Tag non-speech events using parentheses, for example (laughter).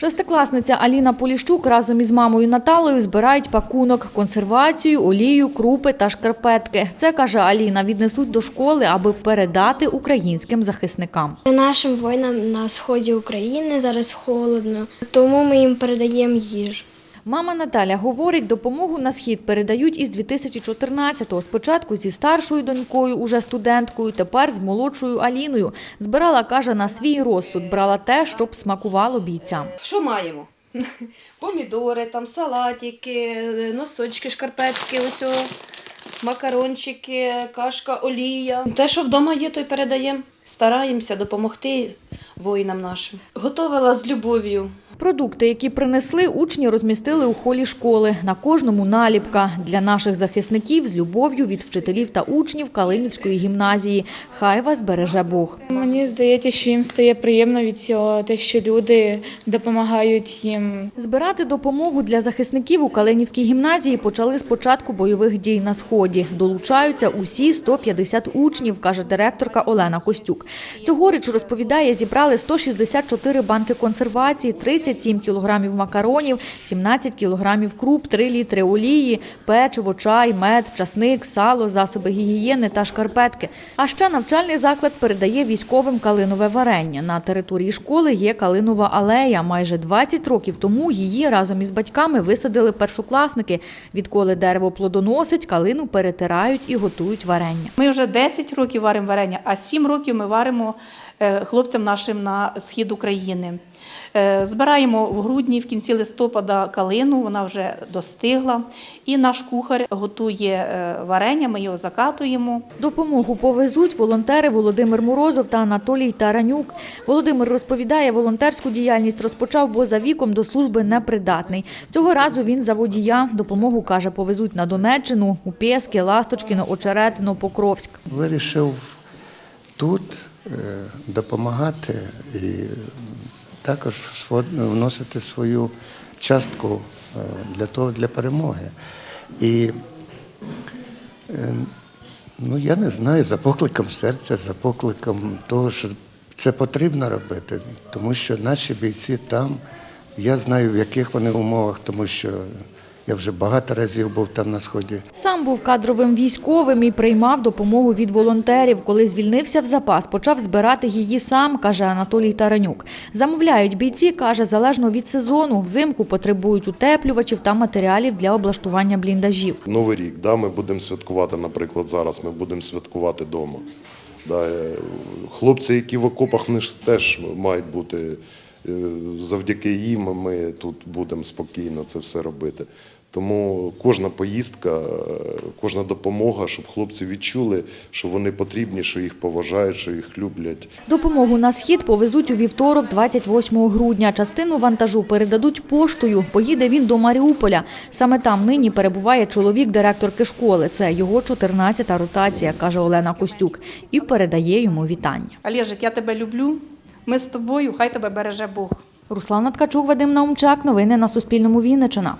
Шестикласниця Аліна Поліщук разом із мамою Наталею збирають пакунок, консервацію, олію, крупи та шкарпетки. Це, каже Аліна, віднесуть до школи, аби передати українським захисникам. Нашим воїнам на сході України зараз холодно, тому ми їм передаємо їжу. Мама Наталя говорить, допомогу на схід передають із 2014-го. Спочатку зі старшою донькою, уже студенткою, тепер з молодшою Аліною. Збирала, каже, на свій розсуд, брала те, щоб смакувало бійцям. Що маємо? (laughs) Помідори, там, салатики, носочки, шкарпетки, ось о, макарончики, кашка, олія. Те, що вдома є, то й передаємо. Стараємося допомогти воїнам нашим. Готовила з любов'ю. Продукти, які принесли, учні розмістили у холі школи. На кожному наліпка для наших захисників з любов'ю від вчителів та учнів Калинівської гімназії. Хай вас береже Бог. Мені здається, що їм стає приємно від цього, те, що люди допомагають їм. Збирати допомогу для захисників у Калинівській гімназії почали з початку бойових дій на сході. Долучаються усі 150 учнів, каже директорка Олена Костюк. Цьогоріч розповідає, зібрали 164 банки консервації, 37 кілограмів макаронів, 17 кілограмів круп, 3 літри олії, печиво, чай, мед, часник, сало, засоби гігієни та шкарпетки. А ще навчальний заклад передає військовим калинове варення. На території школи є калинова алея. Майже 20 років тому її разом із батьками висадили першокласники. Відколи дерево плодоносить, калину перетирають і готують варення. Ми вже 10 років варимо варення, а 7 років ми варимо е, хлопцям нашим на схід України. Е, Збираємо в грудні, в кінці листопада калину, вона вже достигла. І наш кухар готує е, варення, ми його закатуємо. Допомогу повезуть волонтери Володимир Морозов та Анатолій Таранюк. Володимир розповідає, волонтерську діяльність розпочав, бо за віком до служби непридатний. Цього разу він за водія. Допомогу, каже, повезуть на Донеччину, у Пєски, Ласточкіно, Очеретино, Покровськ. Вирішив тут е, допомагати і також вносити свою частку е, для того, для перемоги. І е, ну, я не знаю, за покликом серця, за покликом того, що це потрібно робити, тому що наші бійці там, я знаю, в яких вони умовах, тому що я вже багато разів був там на сході. Сам був кадровим військовим і приймав допомогу від волонтерів. Коли звільнився в запас, почав збирати її сам, каже Анатолій Таранюк. Замовляють бійці, каже, залежно від сезону. Взимку потребують утеплювачів та матеріалів для облаштування бліндажів. Новий рік, да, ми будемо святкувати, наприклад, зараз ми будемо святкувати вдома. Да, е, хлопці, які в окопах, вони ж теж мають бути. Е, Завдяки їм ми тут будемо спокійно це все робити. Тому кожна поїздка, е, кожна допомога, щоб хлопці відчули, що вони потрібні, що їх поважають, що їх люблять. Допомогу на схід повезуть у вівторок, 28 грудня. Частину вантажу передадуть поштою. Поїде він до Маріуполя. Саме там нині перебуває чоловік директорки школи. Це його 14-та ротація, каже Олена Костюк, і передає йому вітання. Олежик, я тебе люблю. Ми з тобою, хай тебе береже Бог. Руслана Ткачук, Вадим Наумчак. Новини на Суспільному Вінниччина.